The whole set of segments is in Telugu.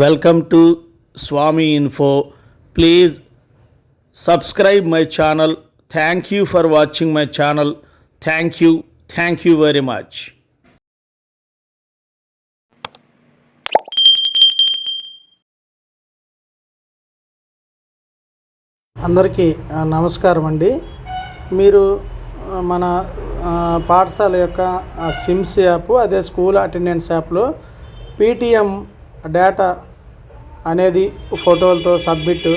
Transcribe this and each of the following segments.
Welcome to Swami info please subscribe my channel thank you for watching my channel thank you thank you very much అందరికీ నమస్కారం అండి. మీరు మన పాఠశాల యొక్క సిమ్స్ యాప్ అదే స్కూల్ అటెండెన్స్ యాప్లో పీటీఎం డేటా అనేది ఫోటోలతో సబ్మిట్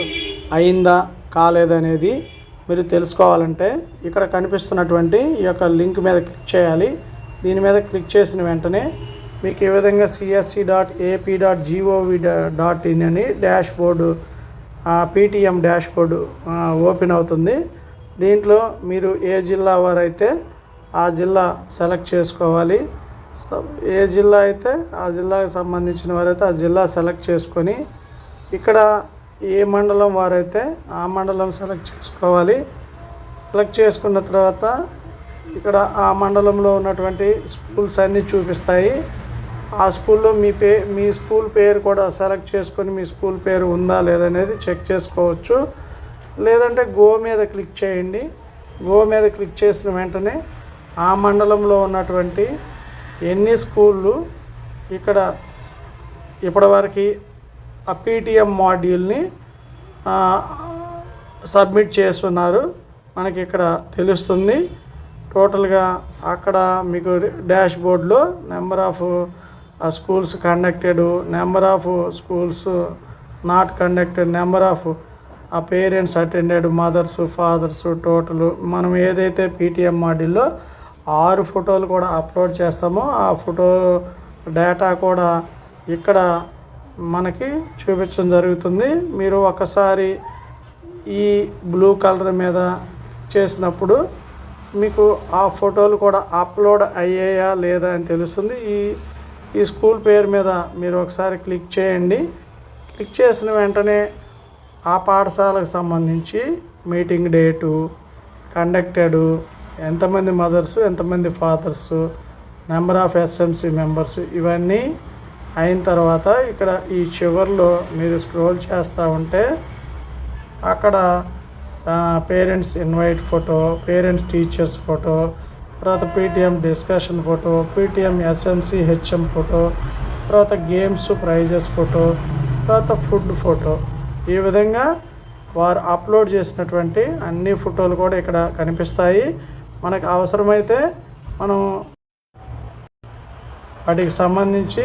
అయిందా కాలేదనేది మీరు తెలుసుకోవాలంటే ఇక్కడ కనిపిస్తున్నటువంటి ఈ యొక్క లింక్ మీద క్లిక్ చేయాలి. దీని మీద క్లిక్ చేసిన వెంటనే మీకు ఈ విధంగా CSC dot AP dot GOV dot in అని dash board PTM dash board open అవుతుంది. దీంట్లో మీరు ఏ జిల్లా వారైతే ఆ జిల్లా సెలెక్ట్ చేసుకోవాలి. ఏ జిల్లా అయితే ఆ జిల్లాకు సంబంధించిన వారైతే ఆ జిల్లా సెలెక్ట్ చేసుకొని ఇక్కడ ఏ మండలం వారైతే ఆ మండలం సెలెక్ట్ చేసుకోవాలి. సెలెక్ట్ చేసుకున్న తర్వాత ఇక్కడ ఆ మండలంలో ఉన్నటువంటి స్కూల్స్ అన్నీ చూపిస్తాయి. ఆ స్కూల్లో మీ పే మీ స్కూల్ పేరు కూడా సెలెక్ట్ చేసుకొని మీ స్కూల్ పేరు ఉందా లేదనేది చెక్ చేసుకోవచ్చు. లేదంటే గో మీద క్లిక్ చేయండి. గో మీద క్లిక్ చేసిన వెంటనే ఆ మండలంలో ఉన్నటువంటి ఎన్ని స్కూళ్ళు ఇక్కడ ఇప్పటివరకు ఆ పీటీఎం మాడ్యూల్ని సబ్మిట్ చేస్తున్నారు. మనకి ఇక్కడ తెలుస్తుంది. టోటల్గా అక్కడ మీకు డాష్ బోర్డ్లో number of schools conducted number of schools not conducted number of ఆ parents attended mothers fathers total మనం ఏదైతే పీటీఎం మాడ్యూల్లో ఆరు ఫోటోలు కూడా అప్లోడ్ చేస్తామో ఆ ఫోటో డేటా కూడా ఇక్కడ మనకి చూపించడం జరుగుతుంది. మీరు ఒకసారి ఈ బ్లూ కలర్ మీద చేసినప్పుడు మీకు ఆ ఫోటోలు కూడా అప్లోడ్ అయ్యాయా లేదా అని తెలుస్తుంది. ఈ ఈ స్కూల్ పేరు మీద మీరు ఒకసారి క్లిక్ చేయండి. క్లిక్ చేసిన వెంటనే ఆ పాఠశాలకు సంబంధించి మీటింగ్ డేటు కండక్టెడ్ ఎంతమంది మదర్స్ ఎంతమంది fathers number of SMC members ఇవన్నీ అయిన తర్వాత ఇక్కడ ఈ చివర్లో మీరు స్క్రోల్ చేస్తూ ఉంటే అక్కడ parents invite photo parents teachers photo తర్వాత PTM discussion photo PTM SMC HM photo తర్వాత గేమ్స్ ప్రైజెస్ ఫోటో తర్వాత ఫుడ్ ఫోటో. ఈ విధంగా వారు అప్లోడ్ చేసినటువంటి అన్ని ఫోటోలు కూడా ఇక్కడ కనిపిస్తాయి. మనకు అవసరమైతే మనం వాటికి సంబంధించి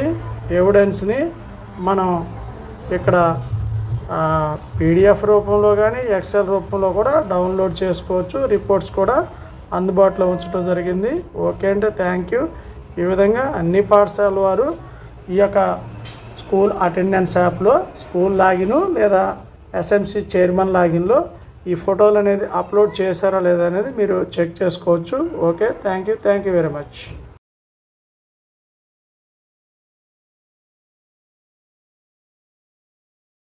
ఎవిడెన్స్ని మనం ఇక్కడ పీడిఎఫ్ రూపంలో కానీ ఎక్సెల్ రూపంలో కూడా డౌన్లోడ్ చేసుకోవచ్చు. రిపోర్ట్స్ కూడా అందుబాటులో ఉంచడం జరిగింది. ఓకే అంటే థ్యాంక్ యూ ఈ విధంగా అన్ని పాఠశాల వారు ఈ యొక్క స్కూల్ అటెండెన్స్ యాప్లో స్కూల్ లాగిన్ లేదా ఎస్ఎంసి చైర్మన్ లాగిన్లో ఈ ఫోటోలు అనేది అప్లోడ్ చేశారా లేదా అనేది మీరు చెక్ చేసుకోవచ్చు. Okay thank you thank you very much.